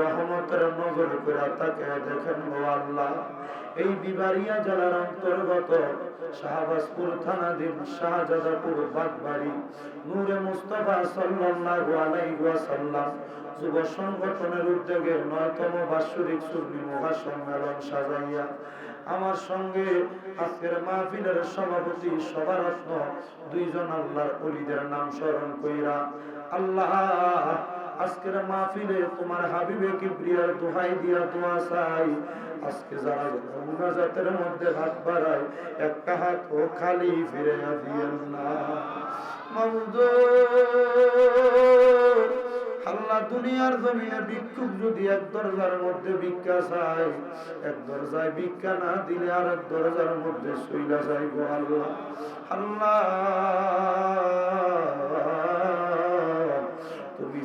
রহমতের নজর করে তাকে দেখেন আল্লাহ। এই বিবারিয়া জেলার অন্তর্গত শাহবাজপুর থানাধীন শাহজাদাপুর বাগবাড়ি। নূরে মুস্তফা সাল্লাল্লাহু আলাইহি ওয়াসাল্লাম যুব সংগঠনের উদ্যোগে নয়তম বাৎসরিক সুন্নি মহাসম্মেলন সাজাইয়া আমার সঙ্গে আজকের মাহফিলের সভাপতি সভারত্ন দুইজন আল্লাহর অলিদের নাম স্মরণ কইরা আল্লাহ আজকের মাহফিলে তোমার হাবিবে কিবরিয়ার দোহাই দিয়া দোয়া চাই। আজকে যারা মুনাজাতের মধ্যে হাত বাড়ায়, একটা হাত ও খালি ফিরে দিয়েন না। মাবুদ আল্লাহ দুনিয়ার জমিনে ভিক্ষুক যদি এক দরজার মধ্যে ভিক্ষা চাই এক দরজায় ভিক্ষা না দিলে আর এক দরজার মধ্যে শুইলা যাই গো আল্লাহ। আল্লাহ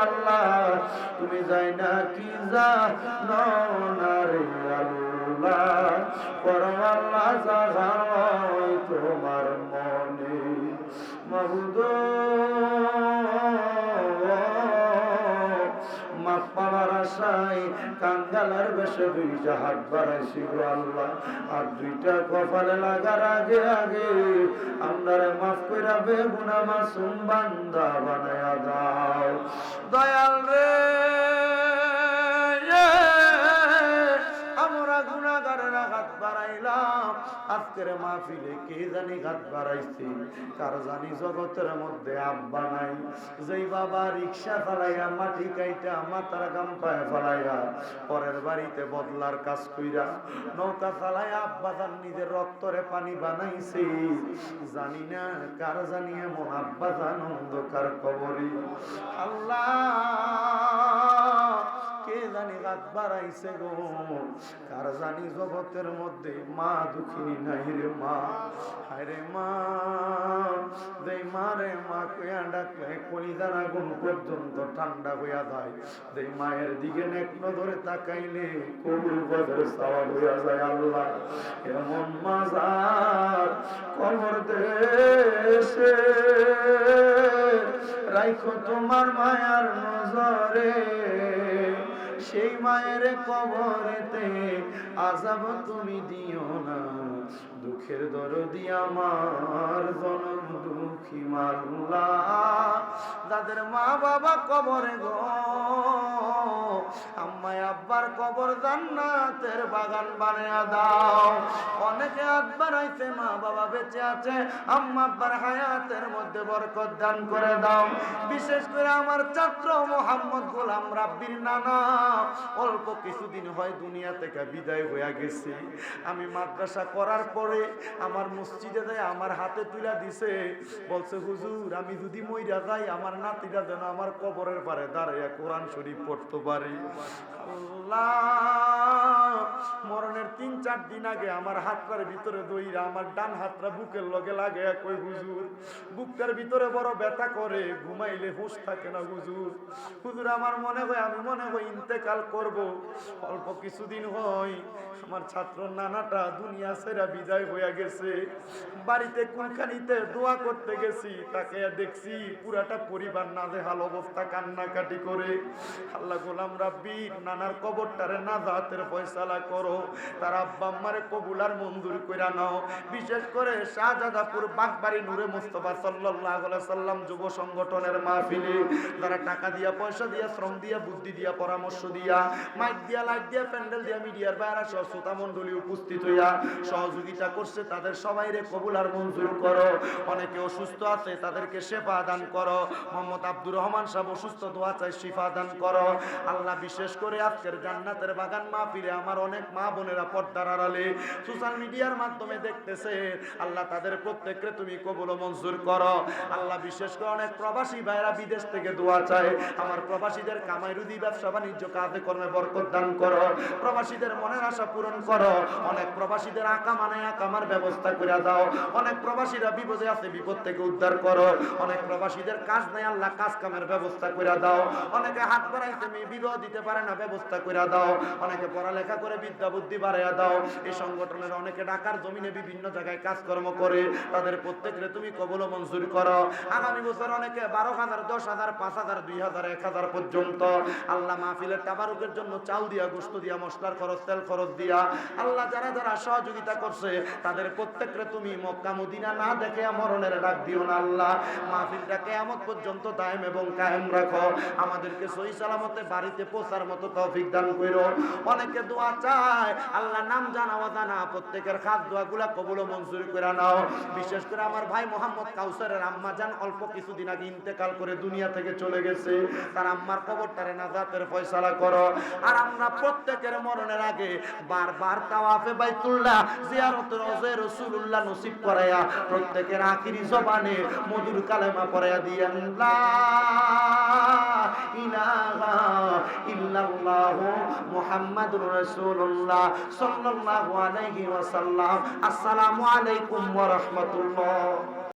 আল্লাহ তুমি যাই না কি যা রে আল্লাহ? করম আল্লাহ জাগাই তোমার মনে। মহুদ আশায় কাঙ্গালার বেশে দুইটা হাত বাড়াইছি গো আল্লাহ। আর দুইটা কপালে লাগার আগে আগে আমরা মাফ কইরা বেগুনা মাসুম বান্দা বানায়া দাও। দয়াল রে! আজকের মাহফিলে কে জানি হাত বাড়াইছে? কার জানি জগতের মধ্যে আব্বা নাই? যেই বাবা রিক্সা চালাইয়া মাটি কাইটা, মাথার গাম পায়ে ফেলাইয়া পরের বাড়িতে বদলার কাজ কইরা নৌকা চালাইয়া আব্বা তার নিজের রক্তরে পানি বানাইছে। জানি না কার জানি এমন আব্বা জান অন্ধকার কবরি। আল্লাহ! কে জানি রাত বাড়াইছে গো? কার জানি জগতের মধ্যে মা দুঃখিনী নাই রে মা? হায় রে মা দেই মা রে মা কইয়া ডাকলে কলিদার আগুন পর্যন্ত ঠান্ডা হইয়া যায়। দেই মায়ের দিকে নেক নজরে তাকাইলে কবুল বদর সওয়াব হইয়া যায় আল্লাহ। এমন মাজার কবর দেশে রাইখো তোমার মায়ার নজরে। সেই মায়ের কবরেতে আজাব তুমি দিও না। দুঃখের দরদি আমার জনম দুঃখী মাল্লা যাদের মা বাবা কবরে গো। আম্মাই আব্বার কবর জান্নাতের বাগান দাও। অনেকে বাড়াইছে মা বাবা বেঁচে আছে, আম্মা আব্বার হায়াতের মধ্যে বরকত দান করে দাও। বিশেষ করে আমার ছাত্র মোহাম্মদ গোলাম রাব্বির নানা, অল্প কিছুদিন হয় দুনিয়া থেকে বিদায় হয়ে গেছে। আমি মাদ্রাসা করার পরে আমার মসজিদে আমার হাতে তুলে দিছে। বলছে, হুজুর, আমি যদি মইরা যাই, আমার নাতিরা যেন আমার কবরের পারে দাঁড়াইয়া কোরআন শরীফ পড়তে পারি। আল্লাহ! চার দিন আগে আমার হাতটার ভিতরে দইরা, আমার ডান হাতটা বুকের লগে লাগে কই হুজুর। বুকটার ভিতরে বড় ব্যথা করে, ঘুমাইলে হুঁশ থাকে না হুজুর। হুজুর, আমার মনে হয়, আমি মনে হয় ইন্তেকাল করব। অল্প কিছুদিন হয়, আমার ছাত্র নানাটা দুনিয়া সেরা বিদায় হয়ে গেছে। বাড়িতে কুলখানিতে দোয়া করতে গেছি, তাকে দেখছি পুরাটা পরিবার না নাজেহাল অবস্থা কান্নাকাটি করে। আল্লাহ গোলাম রাব্বির নানার কবরটারে না দাঁতের ফয়সালা করো। তার আব্বা আম্মারে কবুলার মঞ্জুর কইরা নাও। বিশেষ করে শাহজাদাপুর বাগবাড়ি নূরে মুস্তফা সাল্লাল্লাহু আলাইহি সাল্লাম যুব সংগঠনের মাহফিলে। যারা টাকা দিয়া, পয়সা দিয়া, শ্রম দিয়া, বুদ্ধি দিয়া, পরামর্শ দিয়া, মাইক দিয়া, লাইট দিয়া, প্যান্ডেল দিয়া, মিডিয়ার বাইরা সহ শ্রোতা মণ্ডলী উপস্থিত হইয়া সহযোগিতা করছে, তাদের সবাইরে কবুলার মঞ্জুর করো। অনেকে অসুস্থ আছে, তাদেরকে সেবা দান করো। মোহাম্মদ আব্দুর রহমান সাহেব অসুস্থ, দোয়া চাই, শিফা দান করো। আল্লাহ বিশেষ করে আজকের জান্নাতের বাগান মাহফিলে আমার অনেক মা বোনেরা পর্দার আড়ালে সোশ্যাল মিডিয়ার মাধ্যমে দেখতেছে, আল্লাহ তাদের প্রত্যেককে তুমি কবুল মঞ্জুর করো। আল্লাহ বিশেষ করে অনেক প্রবাসী ভাইরা বিদেশ থেকে দোয়া চায়। আমার প্রবাসীদের কামাই রুদি ব্যবসা, বাণিজ্য, কাজে কর্মে বরকত দান করো। প্রবাসীদের মনের আশা পূরণ করো। অনেক প্রবাসীদের আঁকা মানে আকামার ব্যবস্থা করে দাও। অনেক প্রবাসীরা বিপদে আছে, বিপদ থেকে উদ্ধার করো। অনেক প্রবাসীদের কাজ নেই, আল্লাহ কাজ কামের ব্যবস্থা করে দাও। অনেকে হাত বাড়াইতে মেয়ে বিবাহ দিতে পারে না, ব্যবস্থা করে দাও। অনেকে পড়ালেখা করে বিদ্যা বুদ্ধি বাড়াইয়া দাও। এই সংগঠনের অনেকে ঢাকার জমিনে বিভিন্ন জায়গায় কাজকর্ম করে। তাদের প্রত্যেকরে তুমি কবল মঞ্জুর করো। আগামী বছর অনেকে বারো হাজার, দশ হাজার, পাঁচ হাজার, দুই হাজার, এক হাজার পর্যন্ত। আল্লাহ মাহফিলের তাবারুকের জন্য চাল দিয়া গোস্ত দিয়া, মশলার খরচ, তেল খরচ দিয়া। আল্লাহ যারা যারা সহযোগিতা করছে, তাদের প্রত্যেকরে তুমি মক্কা মদিনা না দেখে মরণের ডাক দিও না আল্লাহ। মাহফিলটা কেয়ামত পর্যন্ত দায়েম এবং কায়েম রাখো। আমাদেরকে সহি সালামতে বাড়িতে পৌঁছার মতো তৌফিক দান করো। অনেকে দোয়া চায়, আল্লাহ নাম, জানা জানা প্রত্যেকের খাস দোয়াগুলা কবুল মঞ্জুর করে নাও। বিশেষ করে আমার ভাই মোহাম্মদ কাউসারের আম্মা জান অল্প কিছুদিন আগে ইন্তেকাল করে দুনিয়া থেকে চলে গেছে। তার আম্মার কবরটারে নাজাতের ফয়সালা করো। আর আমরা প্রত্যেকের মরণের আগে বারবার তাওয়াফে বাইতুল্লাহ জিয়ারত রোজে রাসূলুল্লাহ নসিব করায়া প্রত্যেকের আখিরি জবানে মধুর কালেমা পড়ায়া দিয়েন। লা মুহাম্মাদুর রাসূলুল্লাহ সাল্লাল্লাহু আলাইহি ওয়াসাল্লাম আসসালামু আলাইকুম ওয়া রাহমাতুল্লাহ